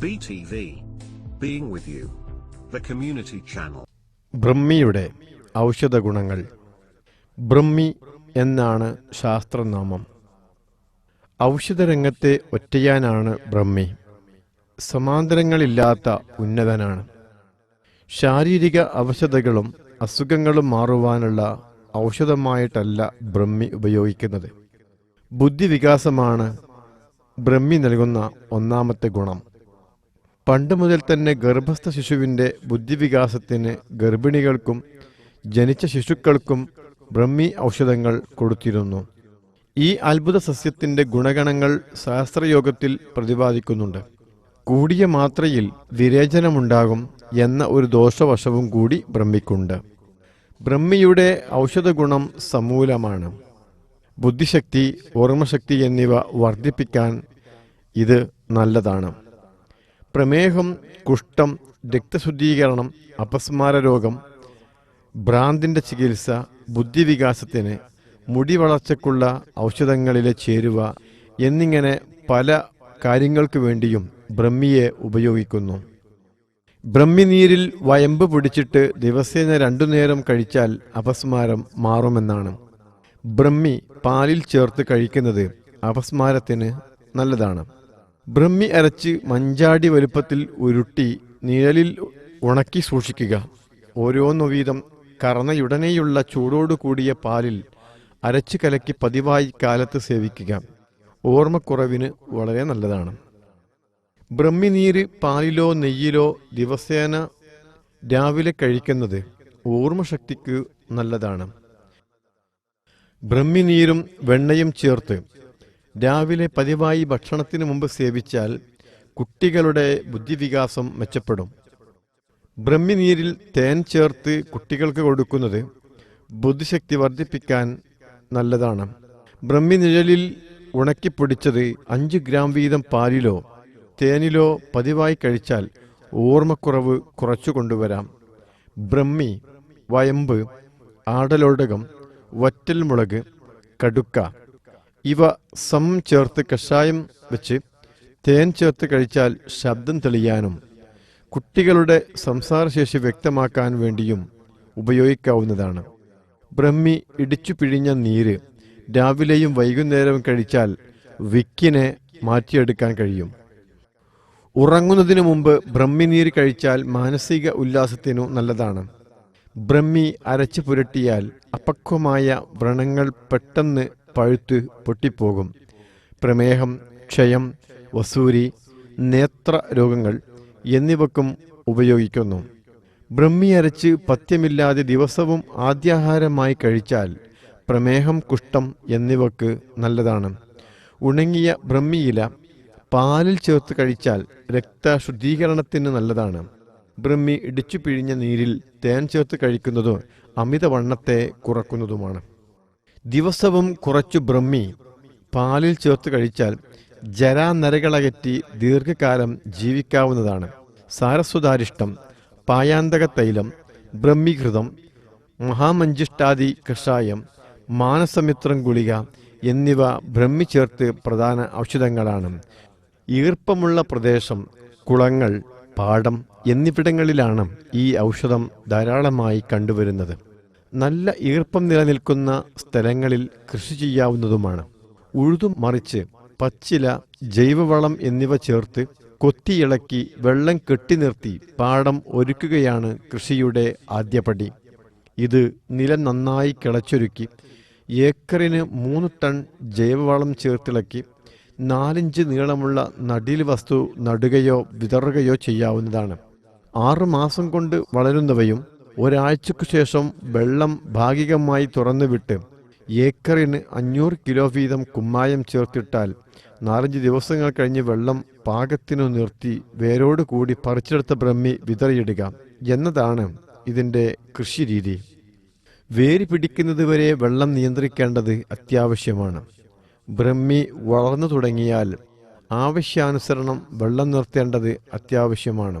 BTV. Being with you. The community channel. ബ്രഹ്മിയുടെ ഔഷധ ഗുണങ്ങൾ ബ്രഹ്മി എന്നാണ് ശാസ്ത്രനാമം ഔഷധരംഗത്തെ ഒറ്റയാനാണ് ബ്രഹ്മി സമാന്തരങ്ങളില്ലാത്ത ഉന്നതനാണ് ശാരീരിക അവശതകളും അസുഖങ്ങളും മാറുവാനുള്ള ഔഷധമായിട്ടല്ല ബ്രഹ്മി ഉപയോഗിക്കുന്നത് ബുദ്ധിവികാസമാണ് ബ്രഹ്മി നൽകുന്ന ഒന്നാമത്തെ ഗുണം പണ്ട് മുതൽ തന്നെ ഗർഭസ്ഥ ശിശുവിന്റെ ബുദ്ധിവികാസത്തിന് ഗർഭിണികൾക്കും ജനിച്ച ശിശുക്കൾക്കും ബ്രഹ്മി ഔഷധങ്ങൾ കൊടുത്തിരുന്നു. ഈ അത്ഭുത സസ്യത്തിന്റെ ഗുണഗണങ്ങൾ ശാസ്ത്രയോഗത്തിൽ പ്രതിപാദിക്കുന്നുണ്ട്. കൂടിയ മാത്രയിൽ വിരേചനമുണ്ടാകും എന്ന ഒരു ദോഷവശവും കൂടി ബ്രഹ്മിക്കുണ്ട്. ബ്രഹ്മിയുടെ ഔഷധഗുണം സമൂലമാണ്. ബുദ്ധിശക്തി ഓർമ്മശക്തി എന്നിവ വർദ്ധിപ്പിക്കാൻ ഇത് നല്ലതാണ്. പ്രമേഹം കുഷ്ഠം രക്തശുദ്ധീകരണം അപസ്മാര രോഗം ഭ്രാന്തിന്റെ ചികിത്സ ബുദ്ധിവികാസത്തിന് മുടി വളർച്ചയ്ക്കുള്ള ഔഷധങ്ങളിലെ ചേരുവ എന്നിങ്ങനെ പല കാര്യങ്ങൾക്ക് വേണ്ടിയും ബ്രഹ്മിയെ ഉപയോഗിക്കുന്നു. ബ്രഹ്മിനീരിൽ വയമ്പ് പിടിച്ചിട്ട് ദിവസേന രണ്ടു നേരം കഴിച്ചാൽ അപസ്മാരം മാറുമെന്നാണ്. ബ്രഹ്മി പാലിൽ ചേർത്ത് കഴിക്കുന്നത് അപസ്മാരത്തിന് നല്ലതാണ്. ബ്രഹ്മി അരച്ച് മഞ്ചാടി വലുപ്പത്തിൽ ഉരുട്ടി നിഴലിൽ ഉണക്കി സൂക്ഷിക്കുക. ഓരോന്നു വീതം കറന്നയുടനെയുള്ള ചൂടോടു കൂടിയ പാലിൽ അരച്ചു കലക്കി പതിവായി കാലത്ത് സേവിക്കുക. ഓർമ്മക്കുറവിന് വളരെ നല്ലതാണ്. ബ്രഹ്മി നീര് പാലിലോ നെയ്യിലോ ദിവസേന രാവിലെ കഴിക്കുന്നത് ഓർമ്മശക്തിക്ക് നല്ലതാണ്. ബ്രഹ്മിനീരും വെണ്ണയും ചേർത്ത് രാവിലെ പതിവായി ഭക്ഷണത്തിന് മുമ്പ് സേവിച്ചാൽ കുട്ടികളുടെ ബുദ്ധിവികാസം മെച്ചപ്പെടും. ബ്രഹ്മിനീരിൽ തേൻ ചേർത്ത് കുട്ടികൾക്ക് കൊടുക്കുന്നത് ബുദ്ധിശക്തി വർദ്ധിപ്പിക്കാൻ നല്ലതാണ്. ബ്രഹ്മിനിഴലിൽ ഉണക്കിപ്പൊടിച്ചത് അഞ്ച് ഗ്രാം വീതം പാലിലോ തേനിലോ പതിവായി കഴിച്ചാൽ ഓർമ്മക്കുറവ് കുറച്ചു കൊണ്ടുവരാം. ബ്രഹ്മി വയമ്പ് ആടലോടകം വറ്റൽമുളക് കടുക്ക ഇവ സം ചേർത്ത് കഷായം വെച്ച് തേൻ ചേർത്ത് കഴിച്ചാൽ ശബ്ദം തെളിയാനും കുട്ടികളുടെ സംസാരശേഷി വ്യക്തമാക്കാൻ വേണ്ടിയും ഉപയോഗിക്കാവുന്നതാണ്. ബ്രഹ്മി ഇടിച്ചു പിഴിഞ്ഞ നീര് രാവിലെയും വൈകുന്നേരവും കഴിച്ചാൽ വിക്കിനെ മാറ്റിയെടുക്കാൻ കഴിയും. ഉറങ്ങുന്നതിനു മുമ്പ് ബ്രഹ്മിനീര് കഴിച്ചാൽ മാനസിക ഉല്ലാസത്തിനു നല്ലതാണ്. ബ്രഹ്മി അരച്ചു പുരട്ടിയാൽ അപക്വമായ വ്രണങ്ങൾ പെട്ടെന്ന് പഴുത്ത് പൊട്ടിപ്പോകും. പ്രമേഹം ക്ഷയം വസൂരി നേത്ര രോഗങ്ങൾ എന്നിവക്കും ഉപയോഗിക്കുന്നു. ബ്രഹ്മി അരച്ച് പഥ്യമില്ലാതെ ദിവസവും ആദ്യാഹാരമായി കഴിച്ചാൽ പ്രമേഹം കുഷ്ഠം എന്നിവക്ക് നല്ലതാണ്. ഉണങ്ങിയ ബ്രഹ്മിയില പാലിൽ ചേർത്ത് കഴിച്ചാൽ രക്തശുദ്ധീകരണത്തിന് നല്ലതാണ്. ബ്രഹ്മി ഇടിച്ചു പിഴിഞ്ഞ നീരിൽ തേൻ ചേർത്ത് കഴിക്കുന്നതും അമിതവണ്ണത്തെ കുറക്കുന്നതുമാണ്. ദിവസവും കുറച്ചു ബ്രഹ്മി പാലിൽ ചേർത്ത് കഴിച്ചാൽ ജരാനരകളകറ്റി ദീർഘകാലം ജീവിക്കാവുന്നതാണ്. സാരസ്വതാരിഷ്ടം പായാന്തക തൈലം ബ്രഹ്മീകൃതം മഹാമഞ്ചിഷ്ടാദി കഷായം മാനസമിത്രം ഗുളിക എന്നിവ ബ്രഹ്മി ചേർത്ത് പ്രധാന ഔഷധങ്ങളാണ്. ഈർപ്പമുള്ള പ്രദേശം കുളങ്ങൾ പാടം എന്നിവിടങ്ങളിലാണ് ഈ ഔഷധം ധാരാളമായി കണ്ടുവരുന്നത്. നല്ല ഈർപ്പം നിലനിൽക്കുന്ന സ്ഥലങ്ങളിൽ കൃഷി ചെയ്യാവുന്നതുമാണ്. ഉഴുതു മറിച്ച് പച്ചില ജൈവവളം എന്നിവ ചേർത്ത് കൊത്തിയിളക്കി വെള്ളം കെട്ടി നിർത്തി പാടം ഒരുക്കുകയാണ് കൃഷിയുടെ ആദ്യപടി. ഇത് നിലം നന്നായി കിളച്ചൊരുക്കി ഏക്കറിന് മൂന്ന് ടൺ ജൈവവളം ചേർത്തിളക്കി നാലിഞ്ച് നീളമുള്ള നടീൽ വസ്തു നടുകയോ വിതറുകയോ ചെയ്യാവുന്നതാണ്. ആറുമാസം കൊണ്ട് വളരുന്നവയും ഒരാഴ്ചക്കു ശേഷം വെള്ളം ഭാഗികമായി തുറന്നുവിട്ട് ഏക്കറിന് അഞ്ഞൂറ് കിലോ വീതം കുമ്മായം ചേർത്തിട്ടാൽ നാലഞ്ച് ദിവസങ്ങൾ കഴിഞ്ഞ് വെള്ളം പാകത്തിനു നിർത്തി വേരോട് കൂടി പറിച്ചെടുത്ത ബ്രഹ്മി വിതറിയിടുക എന്നതാണ് ഇതിന്റെ കൃഷിരീതി. വേര് പിടിക്കുന്നതുവരെ വെള്ളം നിയന്ത്രിക്കേണ്ടത് അത്യാവശ്യമാണ്. ബ്രഹ്മി വളർന്നു തുടങ്ങിയാൽ ആവശ്യാനുസരണം വെള്ളം നിർത്തേണ്ടത് അത്യാവശ്യമാണ്.